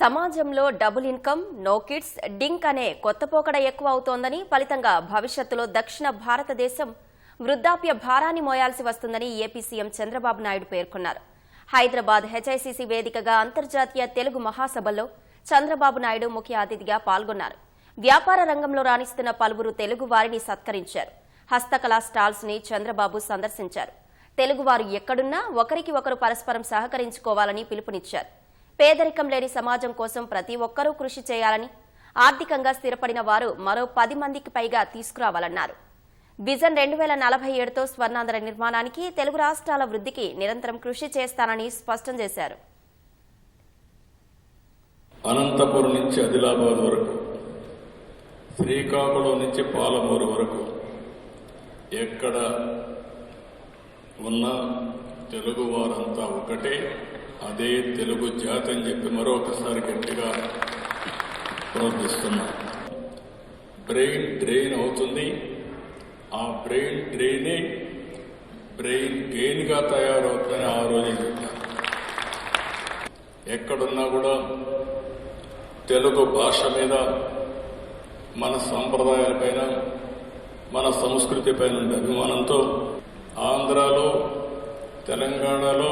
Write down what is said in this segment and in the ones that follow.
సమాజంలో double income no kids DINK అనే కొత్త పోకడ ఎక్కువ అవుతోందని ఫలితంగా భవిష్యత్తులో దక్షిణ భారతదేశం వృద్ధాప్య భారాన్ని మోయాల్సి వస్తుందని ఏపీ సీఎం చంద్రబాబు నాయుడు పేర్కొన్నారు. హైదరాబాద్ హెచ్ఐసిసి వేదికగా అంతర్జాతీయ తెలుగు మహాసభలో చంద్రబాబు నాయుడు ముఖ్య అతిథిగా పాల్గొన్నారు. వ్యాపార రంగంలో రాణిస్తున్న పలువురు తెలుగు వారిని సత్కరించారు. హస్తకళా స్టాల్స్ని చంద్రబాబు సందర్శించారు. తెలుగువారు ఎక్కడున్నా ఒకరికి ఒకరు పరస్పరం సహకరించుకోవాలని పిలుపునిచ్చారు. పేదరికం లేని సమాజం కోసం ప్రతి ఒక్కరూ కృషి చేయాలని ఆర్థికంగా స్థిరపడిన వారు మరో పది మందికి పైగా తీసుకురావాలన్నారు. విజన్ రెండు వేల నలభై ఏడుతో స్వర్ణాంధ్ర నిర్మాణానికి తెలుగు రాష్ట్రాల వృద్ధికి నిరంతరం కృషి చేస్తానని స్పష్టం చేశారు. అనంతపురం నుంచి ఆదిలాబాద్ వరకు శ్రీకాకుళం నుంచి పాలమూరు వరకు ఎక్కడ ఉన్న తెలుగు వారంతా ఒకటే. అదే తెలుగు జాతి అని చెప్పి మరొకసారి గట్టిగా ప్రోత్సహిస్తున్నా. బ్రెయిన్ డ్రెయిన్ అవుతుంది. ఆ బ్రెయిన్ డ్రెయినే బ్రెయిన్ గెయిన్గా తయారవుతుందని ఆ రోజే చెప్పాను ఎక్కడున్నా కూడా తెలుగు భాష మీద మన సంప్రదాయాలపైన మన సంస్కృతి పైన ఉండే అభిమానంతో ఆంధ్రాలో తెలంగాణలో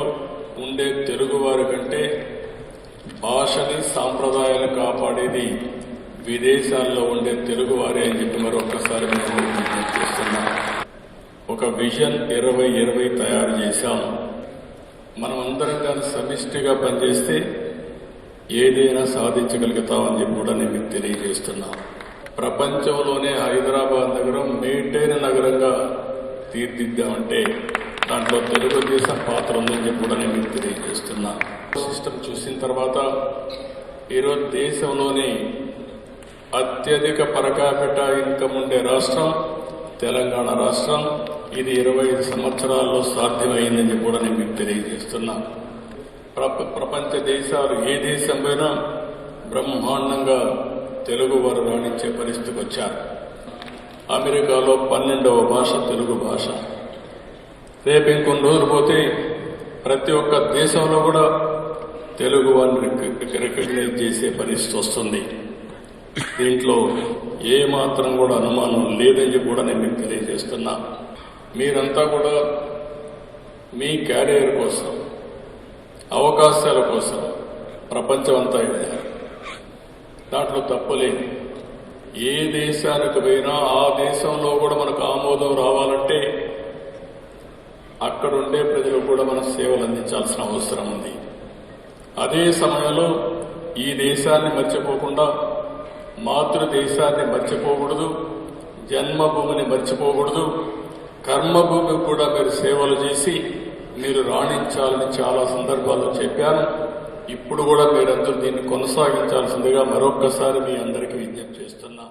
ఉండే తెలుగువారి కంటే భాషని సాంప్రదాయాలు కాపాడేది విదేశాల్లో ఉండే తెలుగువారే అని చెప్పి మరొకసారి మేము విజ్ఞప్తి చేస్తున్నాం. ఒక విజన్ ఇరవై ఇరవై తయారు చేశాం. మనం అందరం కానీ సమిష్టిగా పనిచేస్తే ఏదైనా సాధించగలుగుతామని చెప్పి కూడా నేను మీకు తెలియజేస్తున్నా. ప్రపంచంలోనే హైదరాబాద్ నగరం మేటైన నగరంగా తీర్చిద్దామంటే దాంట్లో తెలుగుదేశం పాత్ర ఉందని చెప్పి కూడా నేను మీకు తెలియజేస్తున్నా. సిస్టమ్ చూసిన తర్వాత ఈరోజు దేశంలోని అత్యధిక పరకాపిట ఇన్కమ్ ఉండే రాష్ట్రం తెలంగాణ రాష్ట్రం ఇది ఇరవై ఐదు సంవత్సరాల్లో సాధ్యమైందని కూడా నేను మీకు తెలియజేస్తున్నా. ప్రప ప్రపంచ దేశాలు ఏ దేశం పోయినా బ్రహ్మాండంగా తెలుగు వారు రాణించే పరిస్థితికి వచ్చారు. అమెరికాలో పన్నెండవ భాష తెలుగు భాష. రేపు ఇంకొన్ని రోజులు పోతే ప్రతి ఒక్క దేశంలో కూడా తెలుగు వారిని రికగ్నైజ్ చేసే పరిస్థితి వస్తుంది. దీంట్లో ఏ మాత్రం కూడా అనుమానం లేదని కూడా నేను మీకు తెలియజేస్తున్నా. మీరంతా కూడా మీ క్యారియర్ కోసం అవకాశాల కోసం ప్రపంచం అంతా వెళ్ళారు. దాంట్లో తప్పులేదు. ఏ దేశానికి పోయినా ఆ దేశంలో కూడా మనకు ఆమోదం రావాలంటే అక్కడుండే ప్రజలకు కూడా మన సేవలు అందించాల్సిన అవసరం ఉంది. అదే సమయంలో ఈ దేశాన్ని మర్చిపోకుండా మాతృదేశాన్ని మర్చిపోకూడదు జన్మభూమిని మర్చిపోకూడదు కర్మభూమి కూడా మీరు సేవలు చేసి మీరు రాణించాలని చాలా సందర్భాల్లో చెప్పాను. ఇప్పుడు కూడా మీరందరూ దీన్ని కొనసాగించాల్సిందిగా మరొక్కసారి మీ అందరికీ విజ్ఞప్తి చేస్తాను